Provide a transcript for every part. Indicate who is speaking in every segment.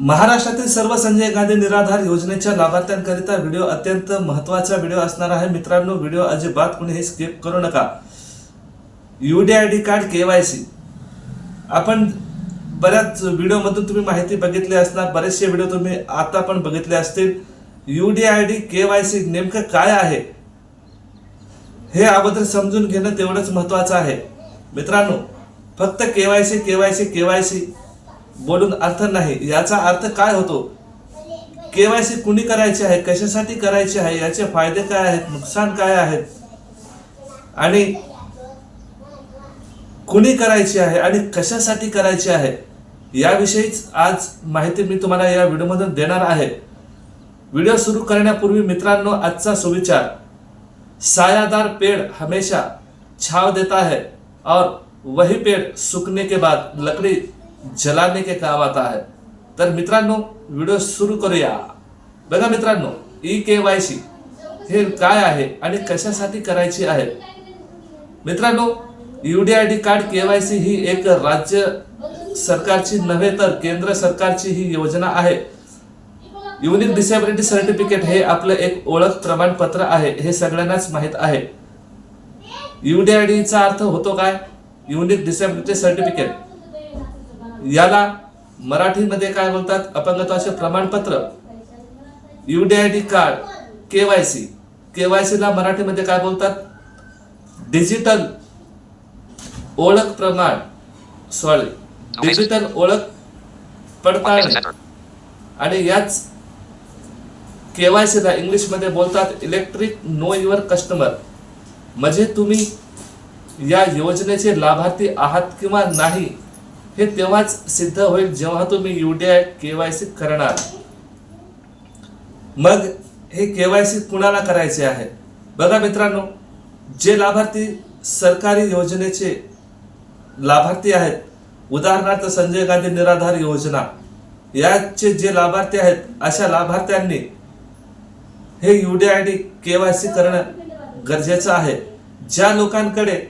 Speaker 1: महाराष्ट्रातील सर्व संजय गांधी निराधार योजनेच्या लाभार्थ्यांकरिता व्हिडिओ अत्यंत महत्त्वाचा व्हिडिओ असणार आहे. मित्रांनो व्हिडिओ अजिबात कुणीही स्किप करू नका. युडीआयडी कार्ड केवायसी आपण बऱ्याच व्हिडिओमधून तुम्ही माहिती बघितली असणार. बरेचसे व्हिडिओ तुम्ही आता पण बघितले असतील. युडीआयडी केवायसी नेमकं काय आहे? हे अगोदर समजून घेणं तेवढंच महत्वाचं आहे. मित्रांनो फक्त केवायसी केवायसी केवायसी बोलून अर्थ नाही. याचा अर्थ काय होतो? केवायसी कुणी करायची आहे? कशासाठी करायची आहे? याचे फायदे काय आहेत? नुकसान काय आहेत? आणि कुणी करायची आहे आणि कशासाठी करायची आहे? याविषयीच आज माहिती मी तुम्हाला या व्हिडिओमधून देणार आहे. व्हिडिओ सुरू करण्यापूर्वी मित्रांनो आजचा सुविचार. सायादार पेड़ हमेशा छाव देता है और वही पेड़ सूखने के बाद लकड़ी जलाने के काम आता है। तर मित्रांनो व्हिडिओ सुरू करूया. बघा मित्रांनो ई के वाय सी हे काय आहे आणि कशासाठी करायची आहे? मित्रांनो युडीआयडी कार्ड केवायसी ही एक राज्य सरकारची नव्हे तर केंद्र सरकारची ही योजना आहे. युनिक डिसेबिलिटी सर्टिफिकेट हे आपलं एक ओळख प्रमाणपत्र आहे हे सगळ्यांनाच माहीत आहे. युडीआयडीचा अर्थ होतो काय? युनिक डिसेबिलिटी सर्टिफिकेट याला मराठीमध्ये काय बोलतात? अपंगत्वाचे प्रमाणपत्र. युडीआयडी कार्ड केवायसी केवायसी ला मराठीमध्ये काय बोलतात? डिजिटल ओळख प्रमाण. सॉरी डिजिटल ओळख पडताळणी.
Speaker 2: Center.
Speaker 1: आणि याच केवायसी ला इंग्लिशमध्ये बोलतात इलेक्ट्रिक नो युअर कस्टमर म्हणजे तुम्ही या योजनेचे लाभार्थी आहात किंवा नाही हे तेव्हाच सिद्ध होईल जेव्हा तुम्ही युडीआय केवायसी करणार. मग हे केवायसी कुणाला करायचे आहे? बघा मित्रांनो जे लाभार्थी सरकारी योजनेचे लाभार्थी आहेत उदाहरणार्थ संजय गांधी निराधार योजना याचे जे लाभार्थी आहेत अशा लाभार्थ्यांनी हे युडीआयडी केवायसी करणं गरजेचं आहे. ज्या लोकांकडे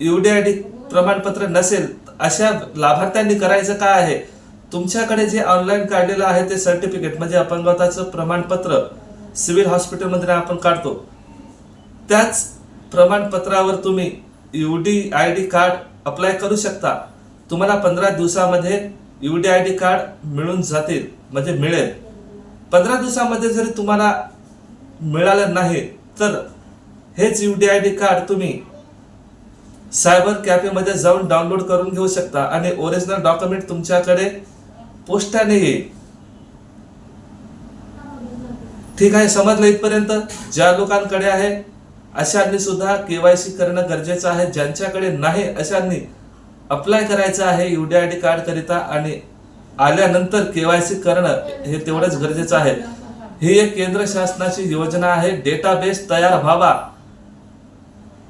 Speaker 1: युडीआयडी प्रमाणपत्र नसेल अशा लाभार्थ्यांनी करायचं काय आहे? तुमच्याकडे जे ऑनलाईन काढलेलं आहे ते सर्टिफिकेट म्हणजे अपंगत्वाचं प्रमाणपत्र सिव्हिल हॉस्पिटलमध्ये आपण काढतो. त्याच प्रमाणपत्रावर तुम्ही U D I D card apply करू शकता. तुम्हाला पंधरा दिवसामध्ये U D I D card मिळून जातील म्हणजे मिळेल. पंधरा दिवसामध्ये जरी तुम्हाला मिळालं नाही तर हेच U D I D card तुम्ही सायबर कॅफेमध्ये जाऊन डाउनलोड करून घेऊ शकता आणि ओरिजिनल डॉक्युमेंट तुमच्याकडे पोस्टाने येईल. ठीक आहे समजलं इथपर्यंत? ज्या लोकांकडे आहे अशांनी सुद्धा केवायसी करणं गरजेचं आहे. ज्यांच्याकडे नाही अशांनी अप्लाय करायचं आहे युडीआयडी कार्ड करिता आणि आल्यानंतर केवायसी करणं हे तेवढंच गरजेचं आहे. ही एक केंद्र शासनाची योजना आहे. डेटाबेस तयार व्हावा.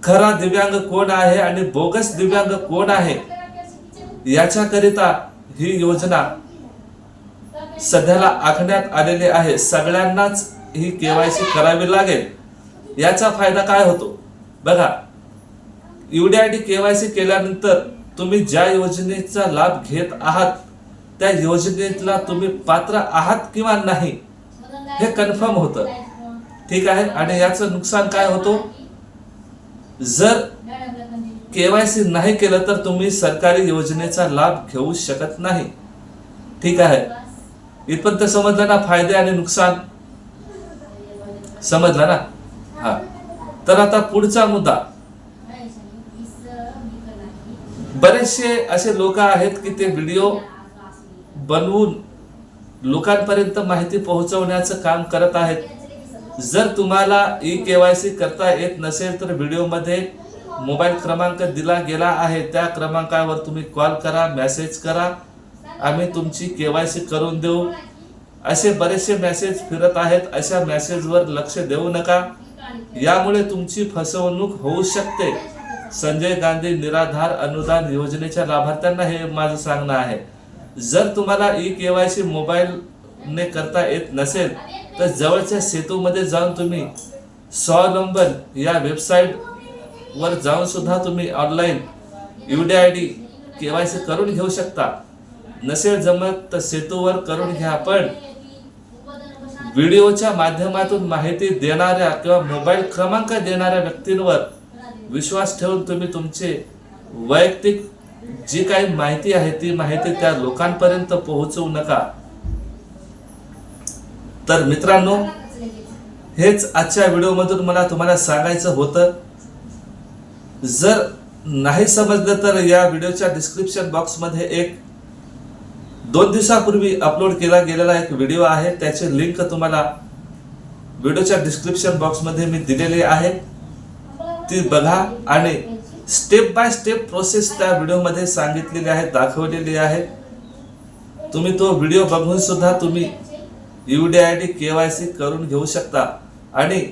Speaker 1: खरा दिव्यांग कोण आहे आणि बोगस दिव्यांग कोण आहे? याच्याकरिता ही योजना सध्याला आखण्यात आलेली आहे. सगळ्यांनाच ही केवायसी करावी लागेल. याचा फायदा काय होतो? बघा युडीआयडी केवायसी केल्यानंतर तुम्ही ज्या योजनेचा लाभ घेत आहात त्या योजनेतला तुम्ही पात्र आहात किंवा नाही हे कन्फर्म होतं. ठीक आहे? आणि याचं नुकसान काय होतो? जर केवायसी नाही केलं तर तुम्ही सरकारी योजनेचा लाभ घेऊ शकत नाही. ठीक आहे. इथपर्यंत समजलं ना फायदे आणि नुकसान? समजलं ना? हा. तर आता पुढचा मुद्दा. बरेचसे असे लोक आहेत की ते व्हिडिओ बनवून लोकांपर्यंत माहिती पोहोचवण्याचं काम करत आहेत. जर तुम्हाला ई के वाय सी करता येत नसेल तर व्हिडिओमध्ये मोबाईल क्रमांक दिला गेला आहे. त्या क्रमांकावर तुम्ही कॉल करा मेसेज करा. आम्ही तुमची के वाय सी करून देऊ. असे बरेचसे मेसेज फिरत आहेत. अशा मेसेजवर लक्ष देऊ नका. यामुळे तुमची फसवणूक होऊ शकते. संजय गांधी निराधार अनुदान योजनेच्या लाभार्थ्यांना हे माझं सांगणं आहे. जर तुम्हाला E K Y C mobile ने करता येत नसेल तर जवळच्या सेतूमध्ये जाऊन तुम्ही स्वावलंबन या वेबसाईटवर जाऊन सुद्धा तुम्ही online U D I D K Y C करून घेऊ शकता. नसेल जमत तर सेतूवर करून घ्या पण. व्हिडिओच्या माध्यमातून माहिती देणाऱ्या किंवा मोबाईल क्रमांक देणाऱ्या व्यक्तींवर विश्वास ठेवून तुम्ही तुमचे वैयक्तिक जी काही माहिती आहे ती माहिती त्या लोकांपर्यंत पोहोचवू नका. तर मित्रांनो हेच आजच्या व्हिडिओमधून मला तुम्हाला सांगायचं होतं. जर नाही समजलं तर या व्हिडिओच्या डिस्क्रिप्शन बॉक्समध्ये एक दोन दिवसापूर्वी अपलोड केला गेलेला एक व्हिडिओ आहे. त्याची लिंक तुम्हाला व्हिडिओच्या डिस्क्रिप्शन बॉक्समध्ये मी दिलेली आहे. ती बघा आणि स्टेप बाय स्टेप प्रोसेस त्या व्हिडिओमध्ये सांगितलेली आहे दाखवलेली आहे. तुम्ही तो व्हिडिओ बघून सुद्धा तुम्ही D I D K Y C करून घेऊ शकता. आणि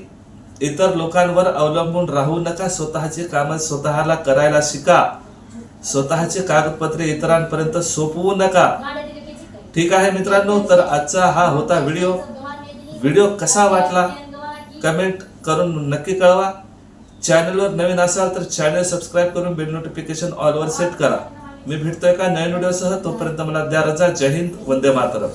Speaker 1: इतर लोकांवर अवलंबून राहू नका. स्वतःची कामं स्वतःला करायला शिका. स्वतःचे कागदपत्रे इतरांपर्यंत सोपवू नका. ठीक आहे मित्रांनो तर आजचा हा होता व्हिडिओ. व्हिडिओ कसा वाटला? कमेंट करून नक्की कळवा. चॅनलवर नवीन असाल तर चॅनल सबस्क्राईब करून बेल नोटिफिकेशन ऑलवर सेट करा. मी भेटतोय का नवीन व्हिडिओसह. तोपर्यंत मला द्या रजा. जय हिंद. वंदे मातरम.